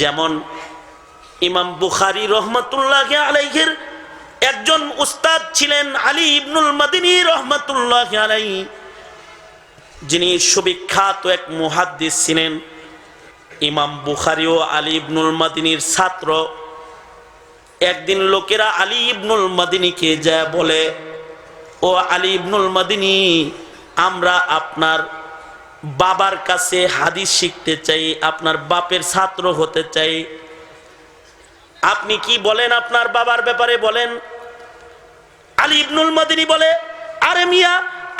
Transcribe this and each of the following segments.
যেমন ইমাম বুখারি রহমতুল্লাহ আলাইহের একজন উস্তাদ ছিলেন আলী ইবনুল মাদিনী রহমতুল্লাহ আলাই যিনি সুবিখ্যাত এক মুহাদ্দিস ছিলেন। ইমাম বুখারি ও আলী ইবনুল মাদিনীর ছাত্র। একদিন লোকেরা আলী ইবনুল মাদিনীকে যা বলে, ও আলী ইবনুল মাদিনী আমরা আপনার বাবার কাছে হাদিস শিখতে চাই, আপনার বাপের ছাত্র হতে চাই। আপনি কি বলেন আপনার বাবার ব্যাপারে বলেন? আলী ইবনুল মদিনী বলে, আরে মিয়া,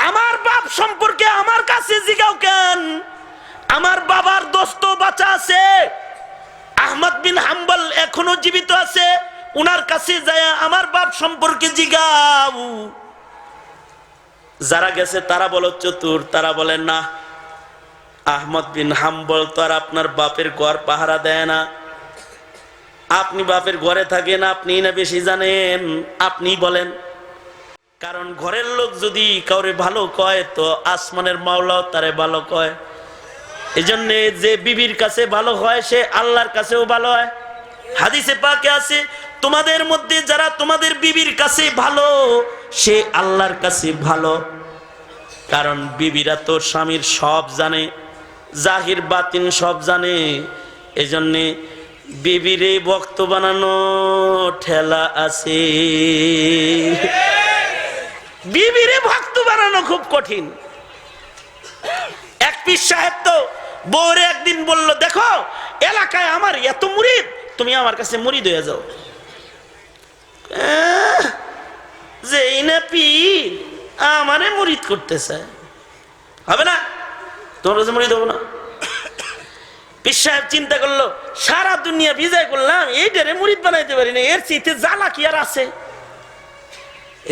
আমার বাপ সম্পর্কে আমার কাছে জিগাও কেন? আমার বাবার দোস্ত বাঁচা আছে, আহমদ বিন হাম্বল এখনও জীবিত আছে, উনার কাছে যায় আমার বাপ সম্পর্কে জিগাও। যারা গেছে, তারা বলো চতুর, তারা বলেন না, আহমদ বিন হাম্বল তো আর আপনার বাপের ঘর পাহারা দেয় না। আপনি বাপের ঘরে থাকেন আপনি না বেশি জানেন আপনি বলেন। কারণ ঘরের লোক যদি কাউরে ভালো কয়, তো আসমানের মাওলাও তারে ভালো কয়। এই জন্যে যে বিবির কাছে ভালো হয়, সে আল্লাহর কাছেও ভালো হয়। হাদিসে পাকে আছে, তোমাদের মধ্যে যারা তোমাদের বিবির কাছে ভালো, সে আল্লাহর কাছে ভালো। কারণ বিবিরা তো স্বামীর সব জানে জাহির বাতিন সব জানে। এজন্যে বিবিরে ভক্ত বানানো ঠেলা আছে। বিবিরে ভক্ত বানানো খুব কঠিন। এক পিস সাহেব তো বউরে একদিন বলল দেখো এলাকায় আমার এত মুরিদ তুমি আমার কাছে মুরিদ হয়ে যাও। আহ, যেই না পীর আমারে মুরিদ করতে চায় হবে না? তোমার কাছে মুরিদ হব না। সাহেব চিন্তা করল, সারা দুনিয়া বিজয় করলাম, এইটারে মুরিদ বানাইতে পারি না এর চিতে জ্বালা কি আর আছে?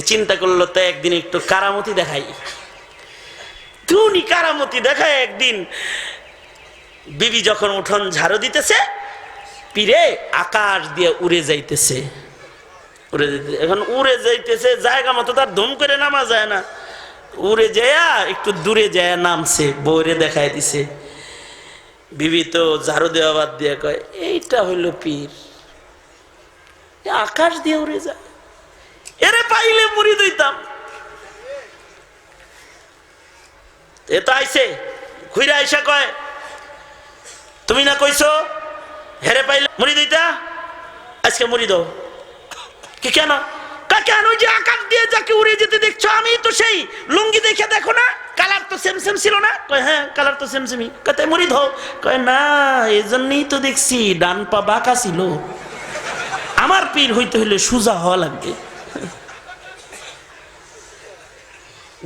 চিন্তা করল, তো একদিন একটু কারামতি দেখাই। তুনি কারামতি দেখায় একদিন। বিবি যখন উঠোন ঝাড়ু দিতেছে, পীরে আকাশ দিয়ে উড়ে যাইতেছে। উড়ে যাইতে এখন উড়ে যাইতেছে, জায়গা মতো তার ধুম করে নামা যায় না। উড়ে যায়া একটু দূরে যায় নামছে বউরে দেখায় দিছে। বিবি তো ঝাড়ু দেওয়া বাদ দিয়ে কয়, এইটা হইল পীর। আকাশ দিয়ে উড়ে যায়। এরে পাইলে মুড়ি দিতাম। এ তো আইছে ঘুরে আইসা কয়, তুমি না কইছো, হেরে পাইলে মুড়ি দিতা? আজকে মুড়ি দাও। কি কেন? কেন? যে আকাশ দিয়ে যাকে উড়ে যেতে দেখছ, আমি তো সেই লুঙ্গি দেখে দেখো না, কালার তো সেম সেম ছিল না? কয় হ্যাঁ কালার তো সেম সেমই কয় মুড়ি ধো। কয়, না এই জন্যই তো দেখছি ডান পা বাঁকা ছিল। আমার পীর হইতে হইলে সুজা হওয়া লাগবে।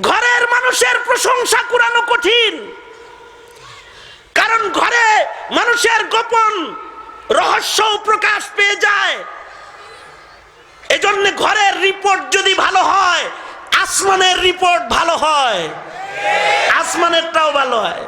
ঘরের মানুষের প্রশংসা কুরানো কঠিন। কারণ ঘরে মানুষের গোপন রহস্য প্রকাশ পেয়ে যায়। এজন্য ঘরের রিপোর্ট যদি ভালো হয় আসমানের রিপোর্ট ভালো হয়। আসমানেরটাও ভালো হয়।